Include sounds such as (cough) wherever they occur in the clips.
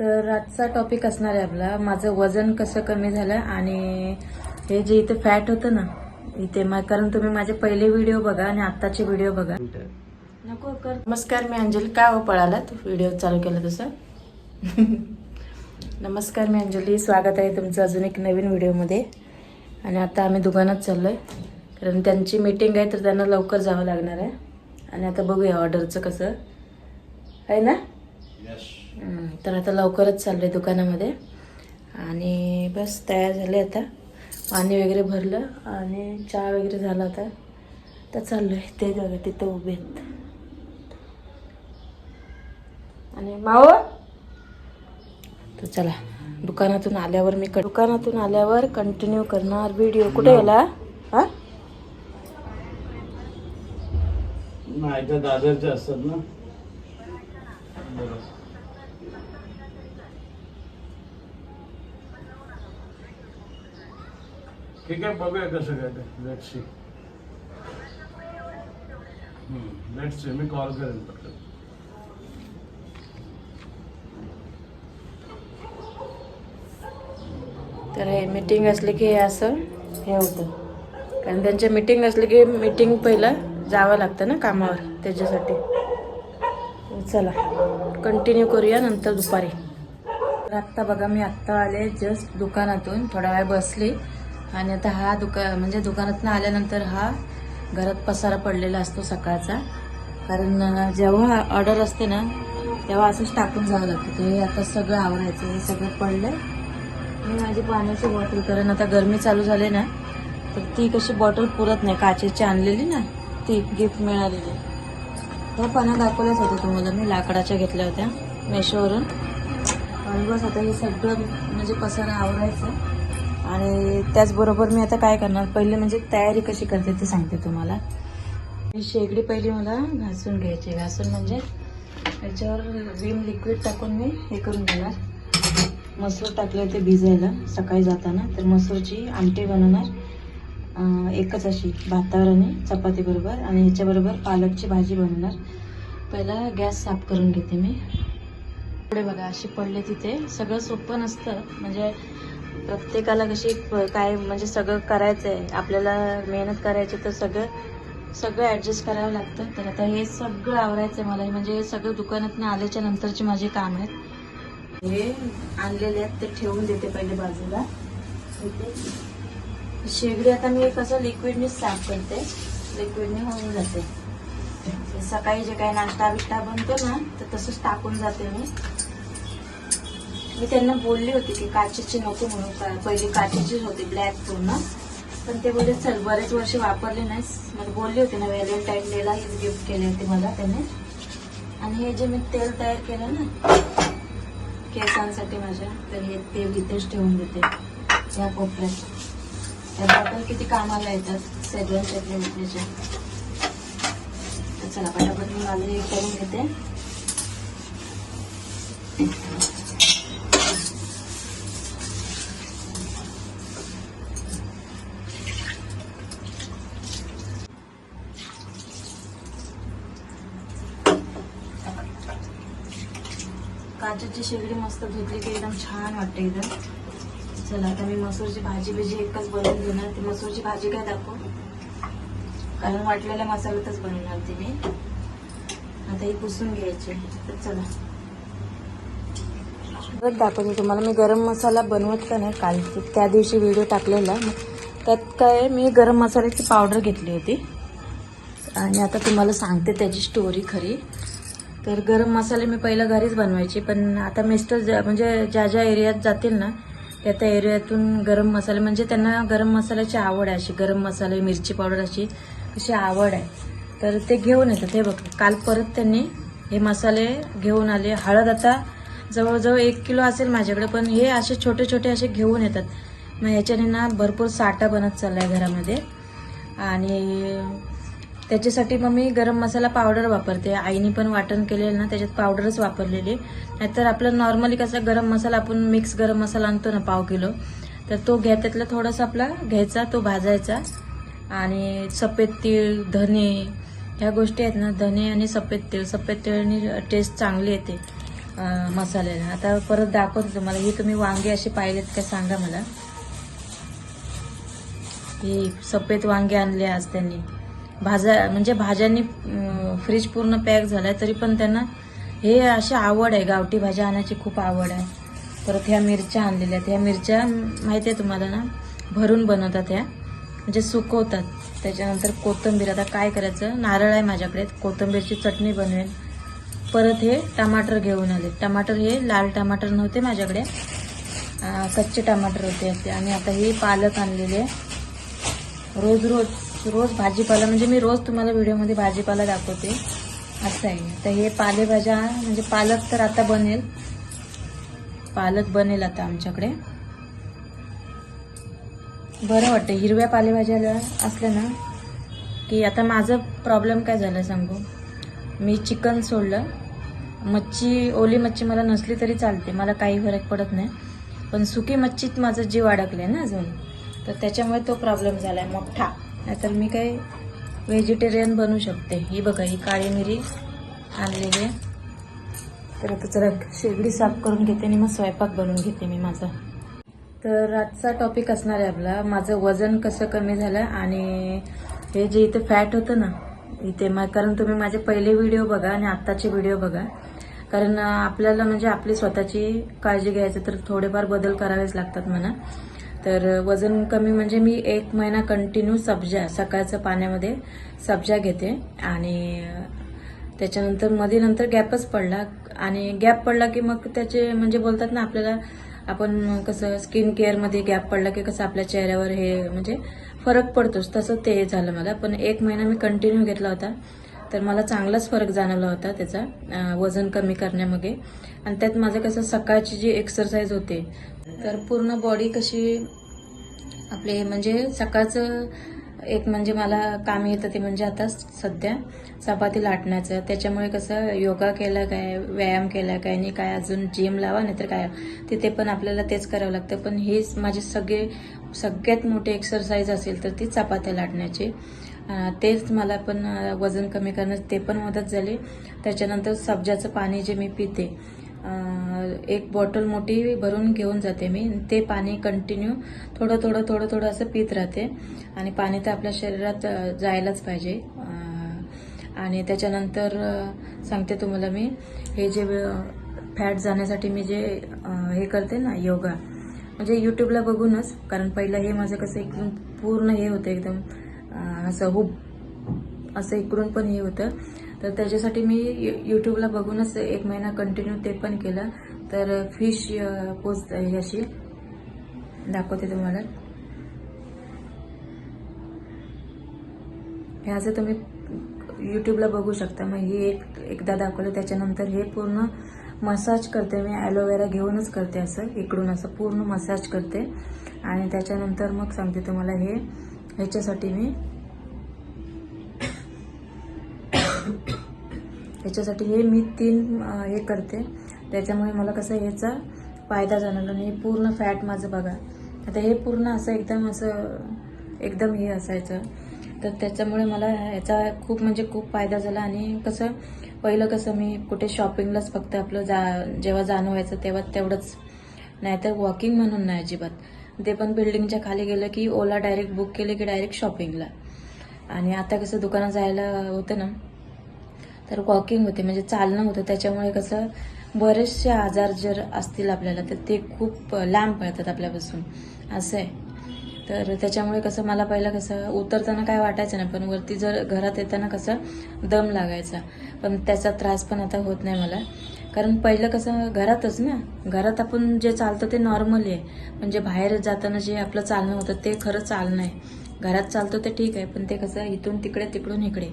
तर आजचा टॉपिक असणार आहे आपला. माझं वजन कसं कमी झालं आणि हे जे इथे फॅट होतं ना इथे मग कारण तुम्ही माझे पहिले व्हिडिओ बघा आणि आत्ताचे व्हिडिओ बघा. नको कर. नमस्कार मी अंजली. का हो पळालात? व्हिडिओ चालू केला तसं? (laughs) नमस्कार मी अंजली. स्वागत आहे तुमचं अजून एक नवीन व्हिडिओमध्ये आणि आता आम्ही दुकानात चाललो आहे कारण त्यांची मीटिंग आहे तर त्यांना लवकर जावं लागणार आहे. आणि आता बघूया ऑर्डरचं कसं. आहे ना? तर आता लवकरच चाललं आहे दुकानामध्ये. आणि बस तयार झाले आता. पाणी वगैरे भरलं आणि चहा वगैरे झाला आता. तर चाललो आहे ते बघा तिथं उभे आहेत. आणि माव तर चला दुकानातून आल्यावर मी दुकानातून आल्यावर कंटिन्यू करणार व्हिडिओ कुठे गेला? हा? नाही त्या दादरचे असतात ना. ठीक आहे बघूया कसं काय ते. लेट सी लेट सी मी कॉल करेन पटकन. तर हे मीटिंग असली की हे असं हे होतं. कारण त्यांच्या मीटिंग असली की मीटिंग पहिलं जावं लागतं ना कामावर त्याच्यासाठी. चला कंटिन्यू करूया नंतर दुपारी. तर आत्ता बघा मी आत्ता आले जस्ट दुकानातून. थोडा वेळ बसली. आणि आता हा दुका म्हणजे दुकानातून आल्यानंतर हा घरात पसारा पडलेला असतो सकाळचा. कारण जेव्हा ऑर्डर असते ना तेव्हा असंच टाकून जावं लागतं. ते हे आता सगळं आवरायचं हे सगळं पडलंय. मी माझी पाण्याची बॉटल कारण आता गरमी चालू झाली ना तर ती कशी बॉटल पुरत नाही. काचेची आणलेली ना ती गिफ्ट मिळालेली. त्या पाण्या दाखवल्याच होत्या तुम्हाला. मी लाकडाच्या घेतल्या होत्या मेशोवरून. आणि बस आता हे सगळं म्हणजे पसारा आवरायचं. आणि त्याचबरोबर मी आता काय करणार? पहिले म्हणजे तयारी कशी करते ते सांगते तुम्हाला. मी शेगडी पहिली मला घासून घ्यायची. घासून म्हणजे याच्यावर विम लिक्विड टाकून मी हे करून घेणार. मसूर टाकले ते भिजायला सकाळी जाताना. तर मसूरची आमटी बनवणार. एकच अशी भातावर आणि चपातीबरोबर आणि ह्याच्याबरोबर पालकची भाजी बनवणार. पहिला गॅस साफ करून घेते मी. पुढे बघा अशी पडले तिथे. सगळं सोपं नसतं. म्हणजे प्रत्येकाला कशी प- काय म्हणजे सगळं करायचं आहे आपल्याला मेहनत करायची तर सगळं सगळं ॲडजस्ट करावं लागतं. तर आता हे सगळं आवरायचं आहे मला. म्हणजे हे सगळं दुकानातनं आल्याच्या नंतरचे माझी काम आहेत. हे आणलेले आहेत ते ठेवून देते पहिले बाजूला. शेगडी आता मी कसं लिक्विडने साफ करते. लिक्विडने होऊन जाते. सकाळी जे काही नाश्ता बिष्टा बनतो ना तर तसंच टाकून जाते मी. मी त्यांना बोलली होती की काचेची नको म्हणून पहिली काचेचीच होती ब्लॅक पूर्ण. पण ते बोलले चल बरेच वर्ष वापरले नाहीस. मला बोलली होती ना व्हॅलेंटाईन डेला हीच गिफ्ट केली होती मला त्याने. आणि हे जे मी तेल तयार केलं ना केसांसाठी माझ्या तर हे तेल इथेच ठेवून देते या कोपऱ्यात. त्या बॉटल किती कामाला येतात सेगन चटणी मिटणीच्या तर चला पटापट मी माझं हे करून घेते. काचेची शेगडी मस्त धुतली की एकदम छान वाटते एकदम. चला आता मी मसूरची भाजी बिजी एकच बनवून घेणार. ती मसूरची भाजी काय दाखवू? कारण वाटलेल्या मसाल्यातच बनवणार ती मी. आता ही पुसून घ्यायची. तर चला. परत दाखवते तुम्हाला. मी गरम मसाला बनवत का नाही काल. त्या दिवशी व्हिडिओ टाकलेला. त्यात काय मी गरम मसाल्याची पावडर घेतली होती. आणि आता तुम्हाला सांगते त्याची स्टोरी खरी. तर गरम मसाले मी पहिलं घरीच बनवायचे पण आता मिस्टर ज्या- म्हणजे ज्या ज्या एरियात जातील ना त्या त्या एरियातून गरम मसाले म्हणजे त्यांना गरम मसाल्याची आवड आहे अशी गरम मसाले मिरची पावडर अशी अशी आवड आहे. तर ते घेऊन येतात हे बघ काल परत त्यांनी हे मसाले घेऊन आले. हळद आता जवळजवळ एक किलो असेल माझ्याकडे पण हे असे छोटे छोटे असे घेऊन येतात. मग ह्याच्याने ना भरपूर साठा बनत चालला आहे घरामध्ये. आणि त्याच्यासाठी मग मी गरम मसाला पावडर वापरते. आईने पण वाटण केलेलं ना त्याच्यात पावडरच वापरलेली. नाहीतर आपलं नॉर्मली कसा गरम मसाला आपण मिक्स गरम मसाला आणतो ना पाव किलो. तर तो घ्या त्यातला थोडासा आपला घ्यायचा तो भाजायचा. आणि सफेद तीळ धने ह्या गोष्टी आहेत ना धने आणि सफेद तेल सफेद तीळने टेस्ट चांगली येते मसाल्याला. आता परत दाखवते तुम्हाला. ही तुम्ही वांगे असे पाहिलेत का सांगा मला. ही सफेद वांगे आणले आज त्यांनी. भाज्या म्हणजे भाज्यांनी फ्रीज पूर्ण पॅक झालाय तरी पण त्यांना हे अशी आवड आहे. गावठी भाज्या आणायची खूप आवड आहे. परत ह्या मिरच्या आणलेल्या आहेत. ह्या मिरच्या माहिती आहे तुम्हाला ना? भरून बनवतात ह्या. म्हणजे सुकवतात. त्याच्यानंतर कोथिंबीर. आता काय करायचं? नारळ आहे माझ्याकडे. कोथिंबीरची चटणी बनवेल. परत हे टमाटर घेऊन आले. टमाटर हे लाल टमाटर नव्हते माझ्याकडे. कच्चे टमाटर होते असे. आणि आता हे पालक आणलेले रोज रोज रोज भाजीपाला म्हणजे मी रोज तुम्हाला व्हिडिओमध्ये भाजीपाला दाखवते. असं आहे. तर हे पालेभाज्या म्हणजे पालक तर आता बनेल. पालक बनेल आता आमच्याकडे. बरं वाटतं हिरव्या पालेभाज्याला असल्या ना की आता माझं प्रॉब्लेम काय झालं सांगू? मी चिकन सोडलं. मच्छी ओली मच्छी मला नसली तरी चालते. मला काही फरक पडत नाही. पण सुकी मच्छीत माझं जीव अडकले ना अजून. तर त्याच्यामुळे तो प्रॉब्लेम झाला आहे मोठा. नाहीतर मी काही व्हेजिटेरियन बनू शकते. ही बघा ही काळी मिरी आणलेली आहे. तर आता जरा शेगडी साफ करून घेते आणि मग स्वयंपाक बनवून घेते मी माझा. तर आजचा टॉपिक असणार आहे आपला माझं वजन कसं कमी झालं आणि हे जे इथे फॅट होतं ना इथे मग कारण तुम्ही माझे पहिले व्हिडिओ बघा आणि आत्ताचे व्हिडिओ बघा. कारण आपल्याला म्हणजे आपली स्वतःची काळजी घ्यायचं तर थोडेफार बदल करावेच लागतात म्हणा. तर वजन कमी म्हणजे मी एक महिना कंटिन्यू सब्जा सकाळचं पाण्यामध्ये सब्जा घेते. आणि त्याच्यानंतरमध्ये नंतर गॅपच पडला. आणि गॅप पडला की मग त्याचे म्हणजे बोलतात ना आपल्याला आपण कसं स्किन केअरमध्ये गॅप पडला की कसं आपल्या चेहऱ्यावर हे म्हणजे फरक पडतोच. तसं ते झालं मला. पण एक महिना मी कंटिन्यू घेतला होता. तर मला चांगलाच फरक जाणवला होता त्याचा वजन कमी करण्यामध्ये आणि त्यात माझं कसं सकाळची जी एक्सरसाइज होते तर पूर्ण बॉडी कशी आपले म्हणजे सकाळचं एक म्हणजे मला काम येतं ते म्हणजे आता सध्या चपाती लाटण्याचं. त्याच्यामुळे कसं योगा केला काय व्यायाम केला काय नाही काय अजून जिम लावा नाही तर काय? तिथे पण आपल्याला तेच करावं लागतं. पण हेच माझे सगळे सगळ्यात मोठी एक्सरसाइज असेल तर ती चपात्या लाटण्याची. तेच मला पण वजन कमी करण्यास ते पण मदत झाली. त्याच्यानंतर सब्जाचं पाणी जे मी पिते एक बॉटल मोठी भरून घेऊन जाते मी. ते पाणी कंटिन्यू थोडं थोडं थोडं थोडं असं पित राहते. आणि पाणी तर आपल्या शरीरात जायलाच पाहिजे. आणि त्याच्यानंतर सांगते तुम्हाला मी हे जे फॅट जाण्यासाठी मी जे हे करते ना योगा. म्हणजे यूट्यूबला बघूनच कारण पहिलं हे माझं कसं एकदम पूर्ण हे होतं एकदम असं हुब असं इकडून पण हे होतं. तर त्याच्यासाठी मी यू- यूट्यूबला बघूनच एक महिना कंटिन्यू ते पण केलं. तर फिश पोच अशी दाखवते तुम्हाला. हे असं तुम्ही यूट्यूबला बघू शकता. मग हे एक एकदा दाखवलं त्याच्यानंतर हे पूर्ण मसाज करते. मी ॲलोवेरा घेऊनच करते असं इकडून असं पूर्ण मसाज करते. आणि त्याच्यानंतर मग सांगते तुम्हाला हे ह्याच्यासाठी मी ह्याच्यासाठी हे मी तीन हे करते. त्याच्यामुळे मला कसं ह्याचा फायदा जाणवला आणि हे पूर्ण फॅट माझं बघा. आता हे पूर्ण असं एकदम असं एकदम हे असायचं. तर त्याच्यामुळे मला ह्याचा खूप म्हणजे खूप फायदा झाला आणि कसं पहिलं कसं मी कुठे शॉपिंगलाच फक्त आपलं जा जेव्हा जाणं व्हायचं तेव्हा तेवढंच. नाही तर वॉकिंग म्हणून नाही अजिबात. ते पण बिल्डिंगच्या खाली गेलं की ओला डायरेक्ट बुक केले की डायरेक्ट शॉपिंगला आणि आता कसं दुकानात जायला होतं ना तर वॉकिंग होते म्हणजे चालणं होतं. त्याच्यामुळे कसं बरेचसे आजार जर असतील आपल्याला तर ते खूप लांब पळतात आपल्यापासून. असं आहे. तर त्याच्यामुळे कसं मला पहिलं कसं उतरताना काय वाटायचं नाही पण वरती जर घरात येताना कसं दम लागायचा. पण त्याचा त्रास पण आता होत नाही मला. कारण पहिलं कसं घरातच ना. घरात आपण जे चालतं ते नॉर्मली आहे. म्हणजे बाहेर जाताना जे आपलं चालणं होतं ते खरं चालणं आहे. घरात चालतो ते ठीक आहे पण ते कसं इथून तिकडे तिकडून इकडे.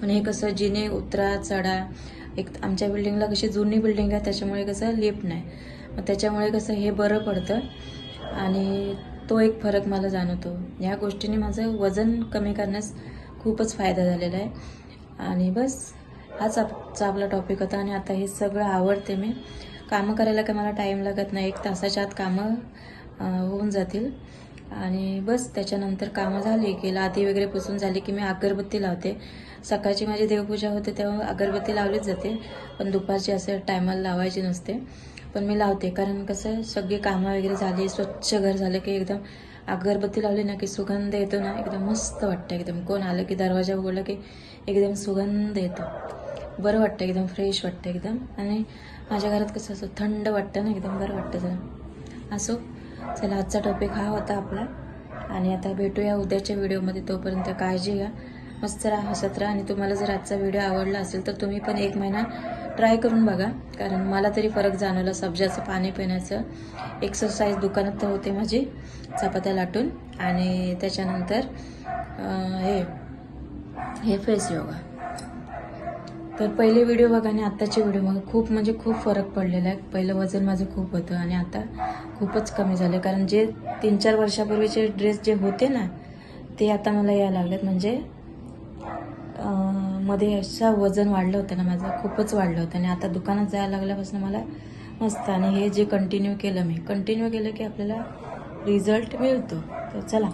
पण हे कसं जिने उतरा चढा एक आमच्या बिल्डिंगला कशी जुनी बिल्डिंग आहे त्याच्यामुळे कसं लिफ्ट नाही. मग त्याच्यामुळे कसं हे बरं पडतं आणि तो एक फरक मला जाणवतो. ह्या गोष्टीने माझं वजन कमी करण्यास खूपच फायदा झालेला आहे. आणि बस हाच आपचा आपला टॉपिक होता आणि आता हे सगळं आवडते मी. कामं करायला काय मला टाईम लागत नाही. एक तासाच्या आत कामं होऊन जातील. आणि बस त्याच्यानंतर कामं झाली की लादी वगैरे पुसून झाली की मी अगरबत्ती लावते. सकाळची माझी देवपूजा होते तेव्हा अगरबत्ती लावलीच जाते पण दुपारची असं टायमाला लावायची नसते. पण मी लावते कारण कसं सगळी कामं वगैरे झाली स्वच्छ घर झालं की एकदम अगरबत्ती लावली ना की सुगंध येतो ना एकदम मस्त वाटतं एकदम. कोण आलं की दरवाजा उघडला की एकदम सुगंध येतो. बरं वाटतं एकदम फ्रेश वाटतं एकदम. आणि माझ्या घरात कसं असं थंड वाटतं ना एकदम बरं वाटतं जरा. असो. चला आजचा टॉपिक हा होता आपला. आणि आता भेटूया उद्याच्या व्हिडिओमध्ये तोपर्यंत काळजी घ्या. मस्त राहा हसत राहा. आणि तुम्हाला जर आजचा व्हिडिओ आवडला असेल तर तुम्ही पण एक महिना ट्राय करून बघा. कारण मला तरी फरक जाणवला सब्जाचं पाणी पिण्याचं. एक्सरसाइज दुकानात तर होते माझी चपात्या लाटून. आणि त्याच्यानंतर हे हे फेस योगा तर पहिले व्हिडिओ बघा आणि आत्ताचे व्हिडिओ बघा. खूप म्हणजे खूप फरक पडलेला आहे. पहिलं वजन माझं खूप होतं आणि आता खूपच कमी झालं कारण जे तीन चार वर्षापूर्वीचे ड्रेस जे होते ना ते आता मला यायला लागलेत. म्हणजे मध्ये असं वजन वाढलं होतं ना माझं खूपच वाढलं होतं. आणि आता दुकानात जायला लागल्यापासून मला मस्त. आणि हे जे कंटिन्यू केलं मी कंटिन्यू केलं की आपल्याला रिझल्ट मिळतो. तर चला.